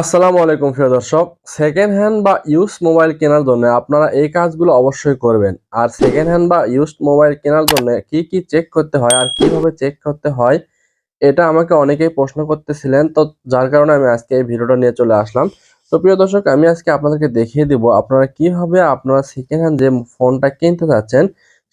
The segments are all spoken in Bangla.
আসসালামু আলাইকুম প্রিয় দর্শক। সেকেন্ড হ্যান্ড বা ইউজ মোবাইল কেনার জন্য আপনারা এই কাজগুলো অবশ্যই করবেন। আর সেকেন্ড হ্যান্ড বা ইউজ মোবাইল কেনার জন্য কি কি চেক করতে হয় আর কীভাবে চেক করতে হয়, এটা আমাকে অনেকেই প্রশ্ন করতেছিলেন। তো যার কারণে আমি আজকে এই ভিডিওটা নিয়ে চলে আসলাম। তো প্রিয় দর্শক, আমি আজকে আপনাদেরকে দেখিয়ে দিব আপনারা কীভাবে আপনারা সেকেন্ড হ্যান্ড যে ফোনটা কিনতে চাচ্ছেন,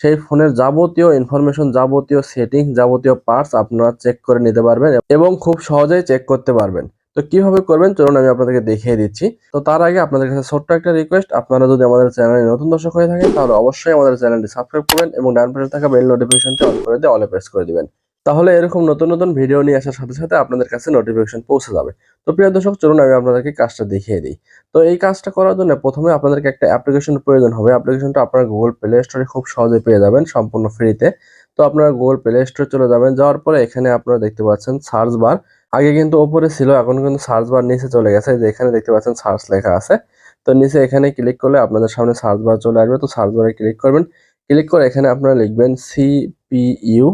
সেই ফোনের যাবতীয় ইনফরমেশন যাবতীয় সেটিংস যাবতীয় পার্টস আপনারা চেক করে নিতে পারবেন এবং খুব সহজেই চেক করতে পারবেন। তো কীভাবে করবেন? চলুন আমি আপনাদেরকে দেখিয়ে দিচ্ছি। তো তার আগে আপনাদের কাছে ছোট্ট একটা রিকোয়েস্ট আপনারা যদি আমাদের চ্যানেলে নতুন দর্শক হয়ে থাকেন, তাহলে অবশ্যই আমাদের চ্যানেলটি সাবস্ক্রাইব করবেন এবং ডান পাশে থাকা বেল নোটিফিকেশনটি অন করে দিয়ে অলে প্রেস করে দিবেন। তাহলে এরকম নতুন নতুন ভিডিও নিয়ে আসার সাথে সাথে আপনাদের কাছে নোটিফিকেশন পৌঁছে যাবে। তো প্রিয় দর্শক, চলুন আমি আপনাদেরকে কাজটা দেখিয়ে দিই। তো এই কাজটা করার জন্য প্রথমে আপনাদেরকে একটা অ্যাপ্লিকেশন প্রয়োজন হবে। অ্যাপ্লিকেশনটা আপনারা গুগল প্লে স্টোরে খুব সহজে পেয়ে যাবেন, সম্পূর্ণ ফ্রিতে তো আপনারা গুগল প্লে স্টোরে চলে যাবেন, যাওয়ার পরে এখানে আপনারা দেখতে পাচ্ছেন সার্চ বার আগে কিন্তু ওপরে ছিল, এখন কিন্তু সার্চ বার নিচে চলে গেছে। যে এখানে দেখতে পাচ্ছেন সার্চ লেখা আছে। তো নিচে এখানে ক্লিক করলে আপনাদের সামনে সার্চ বার চলে আসবে। তো সার্চ বারে ক্লিক করবেন। ক্লিক করে এখানে আপনারা লিখবেন সিপিইউ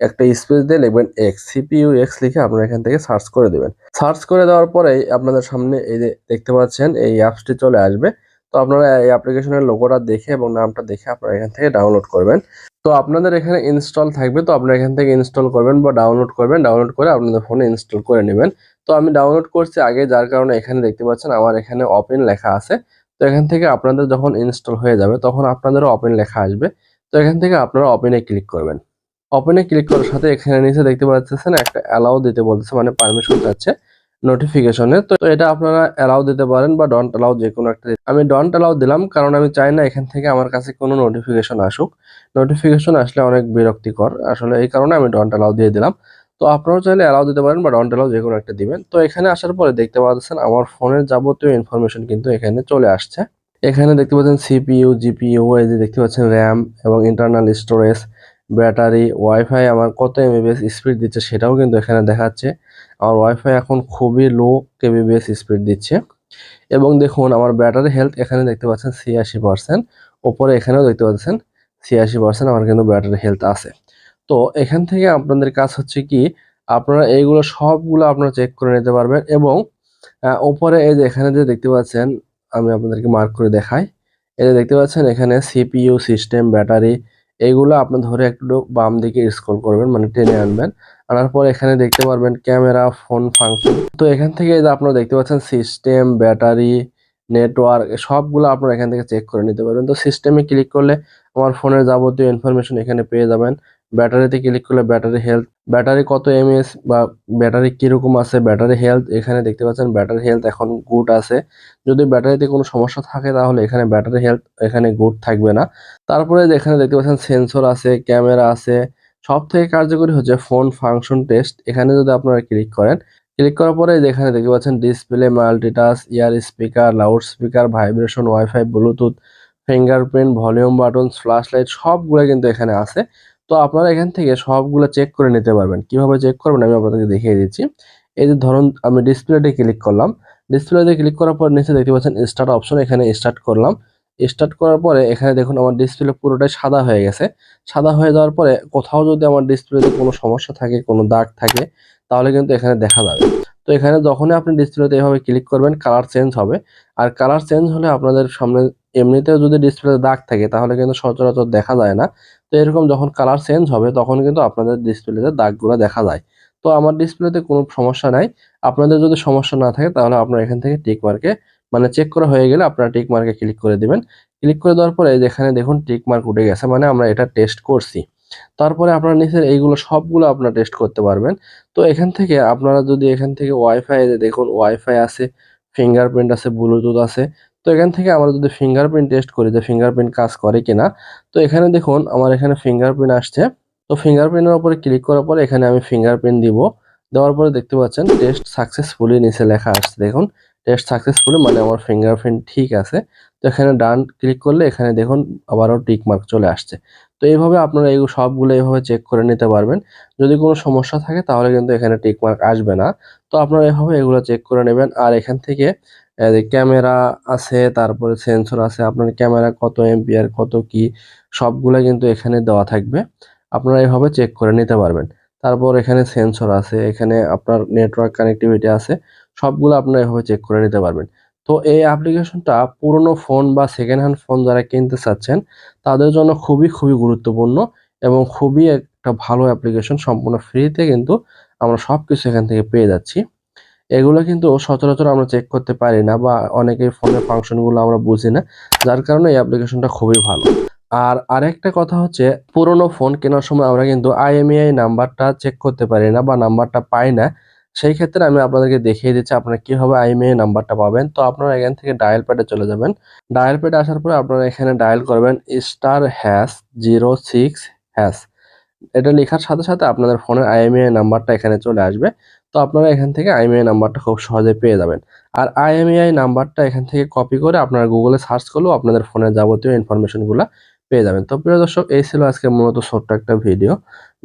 একটা স্পেস দিয়ে লিখবেন এক্স সিপিইউ এক্স লিখে আপনারা এখান থেকে সার্চ করে দেবেন। সার্চ করে দেওয়ার পরেই আপনাদের সামনে এই যে দেখতে পাচ্ছেন, এই অ্যাপসটি চলে আসবে। তো আপনারা এই অ্যাপ্লিকেশনের লোগোটা দেখে এবং নামটা দেখে আপনারা এখান থেকে ডাউনলোড করবেন। তো আপনাদের এখানে ইনস্টল থাকবে, তো আপনারা এখান থেকে ইনস্টল করবেন বা ডাউনলোড করবেন ডাউনলোড করে আপনাদের ফোনে ইনস্টল করে নেবেন। তো আমি ডাউনলোড করছি আগে, যার কারণে এখানে দেখতে পাচ্ছেন আমার এখানে ওপেন লেখা আছে। তো এখান থেকে আপনাদের যখন ইনস্টল হয়ে যাবে, তখন আপনাদেরও ওপেন লেখা আসবে। তো এখান থেকে আপনারা ওপেনে ক্লিক করবেন। ওপেনে ক্লিক করার সাথে এখানে নিচে দেখতে পাচ্ছেন একটা অ্যালাউ দিতে বলতেছে মানে পারমিশন চাচ্ছে। নোটিফিকেশনে তো এটা আপনারা অ্যালাউ দিতে পারেন বা ডন্ট অ্যালাউ যে কোনো একটা আমি ডন্ট অ্যালাউ দিলাম কারণ আমি চাই না এখান থেকে আমার কাছে কোনো নোটিফিকেশন আসুক। নোটিফিকেশন আসলে অনেক বিরক্তিকর। আসলে এই কারণে আমি ডন্ট অ্যালাউ দিয়ে দিলাম। তো আপনারাও চাইলে অ্যালাউ দিতে পারেন বা ডন্ট অ্যালাউ যে কোনো একটা দিবেন। তো এখানে আসার পরে দেখতে পাচ্ছেন আমার ফোনের যাবতীয় ইনফরমেশন কিন্তু এখানে চলে আসছে। এখানে দেখতে পাচ্ছেন সিপিইউ জিপিইউ এই যে দেখতে পাচ্ছেন র্যাম এবং ইন্টারনাল স্টোরেজ ব্যাটারি ওয়াইফাই আমার কত এমবিএস স্পিড দিচ্ছে সেটাও কিন্তু এখানে দেখাচ্ছে। আমার ওয়াইফাই এখন খুবই লো কেবিবিএস স্পিড দিচ্ছে। এবং দেখুন, আমার ব্যাটারি হেলথ এখানে দেখতে পাচ্ছেন ছিয়াশি পার্সেন্ট ওপরে এখানেও দেখতে পাচ্ছেন ছিয়াশি পার্সেন্ট আমার কিন্তু ব্যাটারি হেলথ আছে। তো এখান থেকে আপনাদের কাজ হচ্ছে কি, আপনারা এইগুলো সবগুলো আপনারা চেক করে নিতে পারবেন এবং ওপরে এই যে এখানে যে দেখতে পাচ্ছেন, আমি আপনাদেরকে মার্ক করে দেখাই। এই যে দেখতে পাচ্ছেন এখানে সিপিইউ সিস্টেম ব্যাটারি এইগুলো আপনি ধরে একটু বাম দিকে স্ক্রল করবেন মানে টেনে আনবেন। আনার পর এখানে দেখতে পারবেন ক্যামেরা ফোন ফাংশন তো এখান থেকে আপনারা দেখতে পাচ্ছেন সিস্টেম ব্যাটারি নেটওয়ার্ক সবগুলো আপনারা এখান থেকে চেক করে নিতে পারবেন। তো সিস্টেমে ক্লিক করলে আমার ফোনের যাবতীয় ইনফরমেশন এখানে পেয়ে যাবেন। ব্যাটারিতে ক্লিক করলে ব্যাটারি হেলথ ব্যাটারি কত এমএস বা ব্যাটারি কীরকম আছে ব্যাটারি হেলথ এখানে দেখতে পাচ্ছেন ব্যাটারি হেলথ এখন গুড আছে। যদি ব্যাটারিতে কোনো সমস্যা থাকে তাহলে এখানে ব্যাটারি হেলথ এখানে গুড থাকবে না। তারপরে এখানে দেখতে পাচ্ছেন সেন্সর আছে ক্যামেরা আছে। সব থেকে কার্যকরী হচ্ছে ফোন ফাংশন টেস্ট এখানে যদি আপনারা ক্লিক করেন ক্লিক করার পরে যেখানে দেখতে পাচ্ছেন display multitouch ear speaker loud speaker vibration, wifi, bluetooth, fingerprint, volume button flash light সবগুলো কিন্তু এখানে আছে। তো আপনারা এখান থেকে সবগুলো চেক করে নিতে পারবেন। কীভাবে চেক করবেন আমি আপনাদেরকে দেখিয়ে দিচ্ছি। এই যে ধরুন আমি ডিসপ্লেতে ক্লিক করলাম। ডিসপ্লেতে ক্লিক করার পর নিচে দেখতে পাচ্ছেন স্টার্ট অপশন, এখানে স্টার্ট করলাম। স্টার্ট করার পরে এখানে দেখুন আমার ডিসপ্লে পুরোটাই সাদা হয়ে গেছে। সাদা হয়ে যাওয়ার পরে কোথাও যদি আমার ডিসপ্লেতে কোনো সমস্যা থাকে, কোনো দাগ থাকে তাহলে কিন্তু এখানে দেখা যাবে। তো এখানে যখনই আপনি ডিসপ্লেতে এভাবে ক্লিক করবেন কালার চেঞ্জ হবে। আর কালার চেঞ্জ হলে আপনাদের সামনে এমনিতেও যদি ডিসপ্লেতে দাগ থাকে, তাহলে কিন্তু সচরাচর দেখা যায় না। তো এরকম যখন কালার চেঞ্জ হবে, তখন কিন্তু আপনাদের ডিসপ্লেতে দাগগুলো দেখা যায়। তো আমার ডিসপ্লেতে কোনো সমস্যা নাই। আপনাদের যদি সমস্যা না থাকে, তাহলে আপনারা এখান থেকে টিক মার্কে মানে চেক করা হয়ে গেলে আপনারা টিক মার্কে ক্লিক করে দিবেন। ক্লিক করে দেওয়ার পরে যেখানে দেখুন টিক মার্ক উঠে গেছে। মানে আমরা এটা টেস্ট করছি। তারপরে আপনারা নিচের এইগুলো সবগুলো আপনারা টেস্ট করতে পারবেন। তো এখান থেকে আপনারা যদি এখান থেকে ওয়াইফাই দেখুন ওয়াইফাই আছে ফিঙ্গারপ্রিন্ট আছে ব্লুটুথ আছে, তো এখান থেকে আমরা যদি ফিঙ্গারপ্রিন্ট টেস্ট করি যে ফিঙ্গারপ্রিন্ট কাজ করে কিনা, তো এখানে দেখুন আমার এখানে ফিঙ্গারপ্রিন্ট আসছে। তো ফিঙ্গারপ্রিন্টের উপরে ক্লিক করার পরে এখানে আমি ফিঙ্গারপ্রিন্ট দিব। দেওয়ার পরে দেখতে পাচ্ছেন টেস্ট সাকসেসফুলি নিচে লেখা আসছে। দেখুন টেস্ট সাকসেসফুলি মানে আমার ফিঙ্গারপ্রিন্ট ঠিক আছে। তো এখানে ডান ক্লিক করলে এখানে দেখুন আবারও টিক মার্ক চলে আসছে। তো এইভাবে আপনারা এই সবগুলো এইভাবে চেক করে নিতে পারবেন। যদি কোনো সমস্যা থাকে তাহলে কিন্তু এখানে টিক মার্ক আসবে না। তো আপনারা এভাবে এগুলো চেক করে নেবেন। আর এখান থেকে ক্যামেরা আছে, তারপরে সেন্সর আছে, আপনার ক্যামেরা কত এমপিআর কত কি, সবগুলো কিন্তু এখানে দেওয়া থাকবে। আপনারা এভাবে চেক করে নিতে পারবেন। তারপর এখানে সেন্সর আছে, এখানে আপনার নেটওয়ার্ক কানেক্টিভিটি আছে, সবগুলো আপনারা এভাবে চেক করে নিতে পারবেন। তো এই অ্যাপ্লিকেশনটা পুরনো ফোন বা সেকেন্ড হ্যান্ড ফোন যারা কিনতে চাচ্ছেন, তাদের জন্য খুবই খুবই গুরুত্বপূর্ণ এবং খুবই একটা ভালো অ্যাপ্লিকেশন, সম্পূর্ণ ফ্রিতে কিন্তু আমরা সব কিছু এখান থেকে পেয়ে যাচ্ছি। এগুলো কিন্তু সচরাচর আমরা চেক করতে পারি না বা অনেকের ফোনের ফাংশনগুলো আমরা বুঝি না, যার কারণে এই অ্যাপ্লিকেশনটা খুবই ভালো। আর আরেকটা কথা হচ্ছে, পুরনো ফোন কেনার সময় আমরা কিন্তু আইএমইআই নাম্বারটা চেক করতে পারি না বা নাম্বারটা পাই না। সেই ক্ষেত্রে আমি আপনাদেরকে দেখিয়ে দিচ্ছি আপনারা কীভাবে আইএমইআই নাম্বারটা পাবেন। তো আপনারা এখান থেকে ডায়াল প্যাডে চলে যাবেন। ডায়াল প্যাডে আসার পরে আপনারা এখানে ডায়াল করবেন star hash zero six hash এটা লেখার সাথে সাথে আপনাদের ফোনের আইএমইআই নাম্বারটা এখানে চলে আসবে। তো আপনারা এখান থেকে আইএমইআই নাম্বারটা খুব সহজে পেয়ে যাবেন। আর আইএমইআই নাম্বারটা এখান থেকে কপি করে আপনারা গুগলে সার্চ করলেও আপনাদের ফোনের যাবতীয় ইনফরমেশনগুলো পেয়ে যাবেন। তো প্রিয় দর্শক, এই ছিল আজকে মূলত ছোট্ট একটা ভিডিও।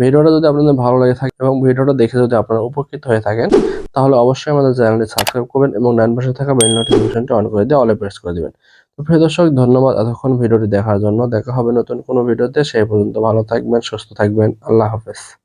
ভিডিওটা যদি আপনাদের ভালো লাগে থাকে এবং ভিডিওটা দেখে যদি আপনারা উপকৃত হয়ে থাকেন, তাহলে অবশ্যই আমাদের চ্যানেলটি সাবস্ক্রাইব করবেন এবং নাইন পাশে থাকা বেল নোটিফিকেশনটি অন করে দিয়ে অলে প্রেস করে দেবেন। তো প্রিয় দর্শক, ধন্যবাদ এতক্ষণ ভিডিওটি দেখার জন্য। দেখা হবে নতুন কোনো ভিডিওতে। সেই পর্যন্ত ভালো থাকবেন, সুস্থ থাকবেন। আল্লাহ হাফেজ।